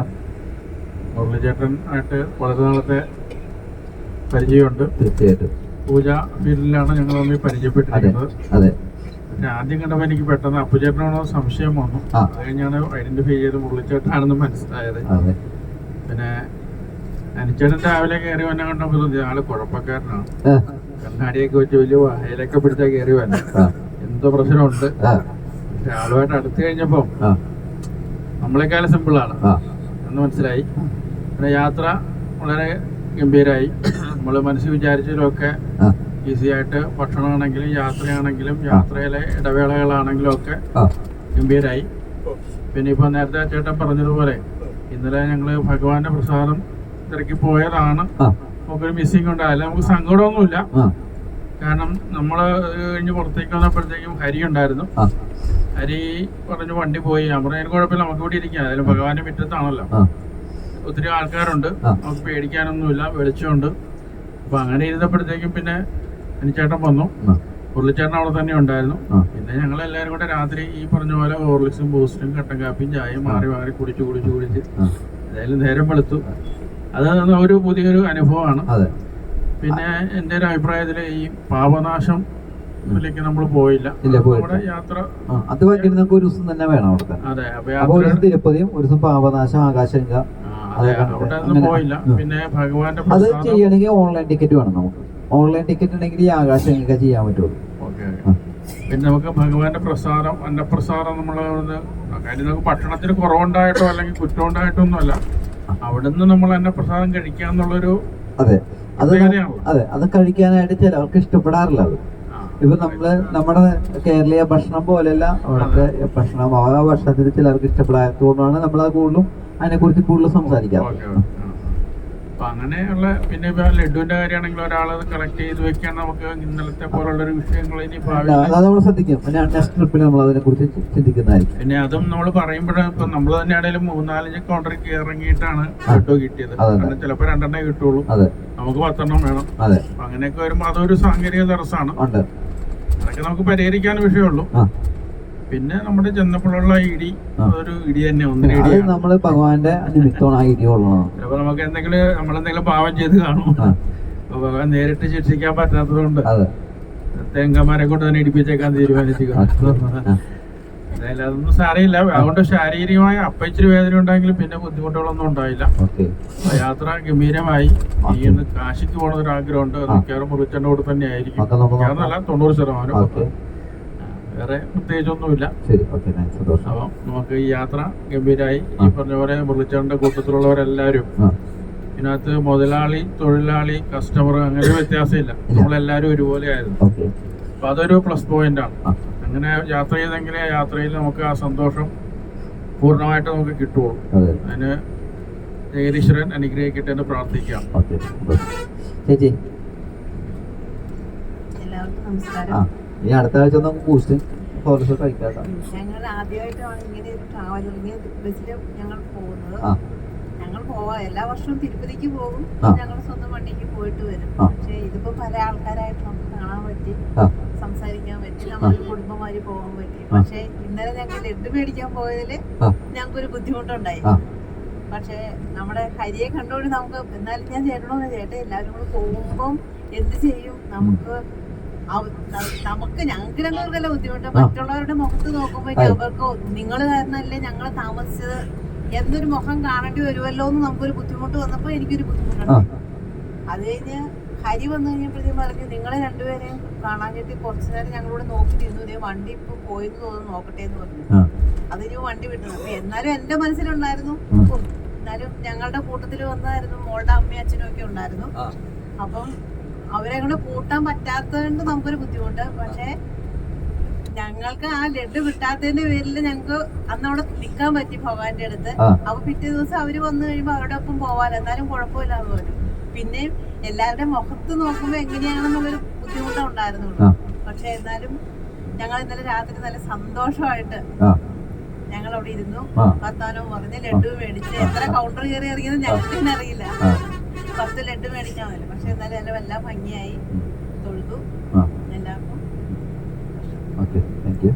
അറിയാം. മുരളിച്ചേട്ടൻ ആയിട്ട് വളരെ നാളത്തെ പരിചയമുണ്ട്. തീർച്ചയായിട്ടും. പൂജ ഫീൽഡിലാണ് ഞങ്ങൾ തമ്മിൽ അതെ പരിചയപ്പെട്ടിരിക്കുന്നത്. അതെ ആദ്യം കണ്ടപ്പോൾ എനിക്ക് പെട്ടെന്ന് അപ്പുചേട്ടനാണോ സംശയം വന്നു. അത് കഴിഞ്ഞാണ് ഐഡന്റിഫൈ ചെയ്ത് മുരളിച്ചേട്ടനാണെന്ന് മനസ്സിലായത്. പിന്നെ അനിച്ചേട്ടൻ രാവിലെ കയറി വന്നെ കണ്ടപ്പോൾ തോന്നി ആൾ കുഴപ്പക്കാരനാണ്. കണ്ണാടിയൊക്കെ വെച്ച് വലിയ വായലൊക്കെ പിടിച്ചാ കയറി വന്നെ. എന്തോ പ്രശ്നമുണ്ട്. പക്ഷെ ആളുമായിട്ട് അടുത്ത് കഴിഞ്ഞപ്പോ നമ്മളെക്കാളും സിമ്പിളാണ് എന്ന് മനസ്സിലായി. പിന്നെ യാത്ര വളരെ ഗംഭീരമായി നമ്മൾ മനസ്സിൽ വിചാരിച്ചതിലൊക്കെ ഈസി ആയിട്ട് ഭക്ഷണമാണെങ്കിലും യാത്രയാണെങ്കിലും യാത്രയിലെ ഇടവേളകളാണെങ്കിലും ഒക്കെ ഗംഭീരായി. പിന്നെ ഇപ്പൊ നേരത്തെ ചേട്ടൻ പറഞ്ഞതുപോലെ ഇന്നലെ ഞങ്ങൾ ഭഗവാന്റെ പ്രസാദം തിരക്കി പോയതാണ്. നമുക്കൊരു മിസ്സിംഗ് ഉണ്ടായില്ല. നമുക്ക് സങ്കടമൊന്നുമില്ല. കാരണം നമ്മൾ കഴിഞ്ഞ് പുറത്തേക്ക് വന്നപ്പോഴത്തേക്കും ഹരി ഉണ്ടായിരുന്നു. ഹരി പറഞ്ഞു വണ്ടി പോയി. ഞാൻ പറഞ്ഞു "അതിന് കുഴപ്പമില്ല. നമുക്ക് ഇവിടെ ഇരിക്കാം. അതിലും ഭഗവാന്റെ മുറ്റത്താണല്ലോ. ഒത്തിരി ആൾക്കാരുണ്ട്. നമുക്ക് പേടിക്കാനൊന്നുമില്ല. വെളിച്ചമുണ്ട്. അപ്പൊ അങ്ങനെ ഇരുന്നപ്പോഴത്തേക്കും പിന്നെ അനിച്ചേട്ടൻ വന്നു. ഉരുളിച്ചേട്ടൻ അവിടെ തന്നെ ഉണ്ടായിരുന്നു. പിന്നെ ഞങ്ങൾ എല്ലാവരും കൂടെ രാത്രി ഈ പറഞ്ഞ പോലെ ഹോർലിക്സും ബൂസ്റ്റും കട്ടൻ കാപ്പിയും ചായയും മാറി മാറി കുടിച്ച് കുടിച്ച് കുടിച്ച് ഏതായാലും നേരം വെളുത്തു. അത് ഒരു പുതിയൊരു അനുഭവമാണ്. പിന്നെ എന്റെ ഒരു അഭിപ്രായത്തിൽ ഈ പാപനാശം ിലേക്ക് നമ്മൾ പോയില്ല. ഇല്ല, പോയില്ല. യാത്ര അത് നമുക്ക് ഒരു ദിവസം തന്നെ വേണം അവിടെ അതെ അപ്പൊ ഒരു ദിവസം തിരുപ്പതിയും ഒരു ദിവസം പാപനാശം അങ്ങനെ. പോയില്ല. പിന്നെ ഭഗവാന്റെ അത് ചെയ്യണമെങ്കിൽ ഓൺലൈൻ ടിക്കറ്റ് വേണം നമുക്ക്. ഓൺലൈൻ ടിക്കറ്റ് ഉണ്ടെങ്കിൽ ഈ ആകാശങ്ക ചെയ്യാൻ പറ്റുള്ളൂ. പിന്നെ നമുക്ക് ഭഗവാന്റെ പ്രസാദം അന്നപ്രസാദം നമ്മൾ കാര്യം നമുക്ക് ഭക്ഷണത്തിന് കുറവുണ്ടായിട്ടോ അല്ലെങ്കിൽ കുറ്റമുണ്ടായിട്ടോ ഒന്നുമല്ല. അവിടുന്ന് നമ്മൾ അന്നപ്രസാദം കഴിക്കാന്നുള്ളൊരു അതെ. അത് അതെ അത് കഴിക്കാനായിട്ട് ചിലർക്ക് ഇഷ്ടപ്പെടാറില്ല അത്. ഇപ്പൊ നമ്മൾ നമ്മുടെ കേരളീയ ഭക്ഷണം പോലെയല്ല അവിടുത്തെ ഭക്ഷണം ആ ഭക്ഷണത്തിൽ ചിലർക്ക് ഇഷ്ടപ്പെടാത്തതുകൊണ്ടാണ് നമ്മൾ അത് കൂടുതലും അതിനെ കുറിച്ച് കൂടുതൽ സംസാരിക്കാം അങ്ങനെയുള്ള പിന്നെ ഇപ്പൊ ലഡുവിന്റെ കാര്യമാണെങ്കിൽ ഒരാൾ കളക്ട് ചെയ്ത് വെക്കാൻ നമുക്ക് ഇന്നലത്തെ പോലുള്ള ഒരു വിഷയങ്ങൾ ഇനി നമ്മൾ ശ്രദ്ധിക്കും. പിന്നെ ട്രിപ്പിൽ നമ്മൾ അതിനെ കുറിച്ച് ചിന്തിക്കുന്നതായിരിക്കും. പിന്നെ അതും നമ്മൾ പറയുമ്പോഴും ഇപ്പൊ നമ്മൾ തന്നെ ആണെങ്കിലും മൂന്നാലഞ്ച് കോൺട്രാക്ട് ഇറങ്ങിയിട്ടാണ് ലഡു കിട്ടിയത്. ചിലപ്പോ രണ്ടെണ്ണേ കിട്ടുള്ളൂ. നമുക്ക് പത്തെണ്ണം വേണം. അങ്ങനെയൊക്കെ വരുമ്പോ അതൊരു സാങ്കേതിക തടസ്സമാണ്. അതൊക്കെ നമുക്ക് പരിഹരിക്കാൻ വിഷയമുള്ളൂ. പിന്നെ നമ്മുടെ ചെന്നപ്പോഴുള്ള ഇടി ഒരു ഇടി തന്നെ ഒന്നിന് അത് നമ്മൾ ഭഗവാന്റെ നിമിത്തമാണ് ആ ഇടി കൊള്ളണം. ചിലപ്പോൾ നമുക്ക് എന്തെങ്കിലും നമ്മളെന്തെങ്കിലും പാവം ചെയ്ത് കാണും. അപ്പൊ ഭഗവാൻ നേരിട്ട് ശിക്ഷിക്കാൻ പറ്റാത്തത് കൊണ്ട് അതെ. തേങ്ങമാരെ കൊണ്ട് തന്നെ ഇടിപ്പിച്ചേക്കാൻ തീരുമാനിച്ചു. എന്തായാലും അതൊന്നും സാരയില്ല അതുകൊണ്ട് ശാരീരികമായ അപ്പ ഇച്ചിരി വേദന ഉണ്ടെങ്കിലും പിന്നെ ബുദ്ധിമുട്ടുകളൊന്നും ഉണ്ടായില്ല യാത്ര ഗംഭീരമായി. ഈ കാശിക്ക് പോകണ ഒരു ആഗ്രഹമുണ്ട് അത് മിക്കവാറും കൂടെ തന്നെ ആയിരിക്കും ഒക്കെ നമുക്ക് നോക്കാം. മിക്കവാറും അല്ല തൊണ്ണൂറ് ശതമാനം. വേറെ പ്രത്യേകിച്ചൊന്നുമില്ല. അപ്പം നമുക്ക് ഈ യാത്ര ഗംഭീരായി ആ. ഈ പറഞ്ഞ പോലെ മുരളിച്ചേട്ടന്റെ കൂട്ടത്തിലുള്ളവരെല്ലാവരും ഇതിനകത്ത് മുതലാളി തൊഴിലാളി കസ്റ്റമർ അങ്ങനെ വ്യത്യാസമില്ല. നമ്മളെല്ലാവരും ഒരുപോലെ ആയിരുന്നു അപ്പൊ അതൊരു പ്ലസ് പോയിന്റ് ആണ്. അങ്ങനെ യാത്ര ചെയ്തെങ്കിലേ യാത്രയിൽ നമുക്ക് ആ സന്തോഷം പൂർണമായിട്ട് നമുക്ക് കിട്ടുള്ളൂ അതെ. അതിന് ജഗദീശ്വരൻ അനുഗ്രഹിക്കട്ടെ എന്ന് പ്രാർത്ഥിക്കാം. ചേച്ചി. എല്ലാവർക്കും നമസ്കാരം. ഇനി അടുത്ത ആഴ്ച നമുക്ക് ബൂസ്റ്റ് ഫോറസ്റ്റ് കഴിക്കാം ഞങ്ങൾ ആദ്യമായിട്ടാണ് ഇങ്ങനെ ഒരു ട്രാവലറിങ് ബസ്സിൽ ഞങ്ങൾ പോകുന്നത്. ഞങ്ങൾ പോവാ എല്ലാ വർഷവും തിരുപ്പതിക്ക് പോകും. ഞങ്ങൾ സ്വന്തം വണ്ടിക്ക് പോയിട്ട് വരും. പക്ഷെ ഇതിപ്പോ പല ആൾക്കാരായിട്ട് നമുക്ക് കാണാൻ പറ്റി. സംസാരിക്കാൻ പറ്റി നമ്മൾ കുടുംബമാര് പോകാൻ പറ്റി. പക്ഷെ ഇന്നലെ ഞങ്ങൾ ലഡ്ഡു മേടിക്കാൻ പോയതിൽ ഞങ്ങൾക്കൊരു ബുദ്ധിമുട്ടുണ്ടായി. പക്ഷെ നമ്മുടെ ഹരിയെ കണ്ടുകൊണ്ട് നമുക്ക് എന്നാലും ഞാൻ ചേട്ടനോട് ചേട്ടൻ എല്ലാവരും കൂടെ പോകുമ്പം എന്ത് ചെയ്യും? നമുക്ക് നമുക്ക് ഞങ്ങൾക്ക് രണ്ടുപേർക്കല്ല ബുദ്ധിമുട്ട്. മറ്റുള്ളവരുടെ മുഖത്ത് നോക്കുമ്പോൾ. അവർക്ക് നിങ്ങൾ കാരണമല്ലേ ഞങ്ങൾ താമസിച്ചത്? എന്നൊരു മുഖം കാണേണ്ടി വരുമല്ലോ എന്ന് നമുക്കൊരു ബുദ്ധിമുട്ട് വന്നപ്പോ എനിക്കൊരു ബുദ്ധിമുട്ടുണ്ട് അത് കഴിഞ്ഞ് ഹരി വന്നു കഴിഞ്ഞപ്പോഴത്തേക്കും പറഞ്ഞു നിങ്ങളെ രണ്ടുപേരെയും കാണാൻ വേണ്ടി കുറച്ചു നേരം ഞങ്ങളോട് നോക്കി നിന്നു ദേ വണ്ടി ഇപ്പൊ പോയെന്ന് തോന്നുന്നു നോക്കട്ടെ എന്ന് പറഞ്ഞു. ആ. അത് ഇനി വണ്ടി വിട്ടു അപ്പൊ എന്നാലും എന്റെ മനസ്സിലുണ്ടായിരുന്നു. എന്നാലും ഞങ്ങളുടെ കൂട്ടത്തിൽ വന്നായിരുന്നു. മോളുടെ അമ്മയും അച്ഛനും ഒക്കെ ഉണ്ടായിരുന്നു. അപ്പം അവരെ കൂടെ കൂട്ടാൻ പറ്റാത്തതുകൊണ്ട് നമുക്കൊരു ബുദ്ധിമുട്ട്. പക്ഷേ ഞങ്ങൾക്ക് ആ ലഡു കിട്ടാത്തതിന്റെ പേരിൽ ഞങ്ങൾക്ക് അന്ന് അവിടെ നിൽക്കാൻ പറ്റി ഭഗവാന്റെ അടുത്ത്. അപ്പൊ പിറ്റേ ദിവസം അവർ വന്നു കഴിയുമ്പോ അവരുടെ ഒപ്പം പോവാൻ. എന്നാലും കുഴപ്പമില്ലാന്ന് പറഞ്ഞു പിന്നെ എല്ലാവരുടെ മുഖത്ത് നോക്കുമ്പോ എങ്ങനെയാണെന്നുള്ളൊരു ഉണ്ടായിരുന്നുള്ളൂ. പക്ഷെ എന്നാലും ഞങ്ങൾ ഇന്നലെ രാത്രി നല്ല സന്തോഷമായിട്ട് ഞങ്ങൾ അവിടെ ഇരുന്നു. വർത്താനവും പറഞ്ഞ് ലഡു മേടിച്ച് എത്ര കൗണ്ടർ കയറി ഇറങ്ങിയത് ഞങ്ങൾക്ക് തന്നെ അറിയില്ല. പത്ത് ലഡു മേടിക്കാൻ മതി പക്ഷെ എന്നാലും എല്ലാം എല്ലാം ഭംഗിയായി തൊഴുതു. എല്ലാവർക്കും ഓക്കെ. Thank you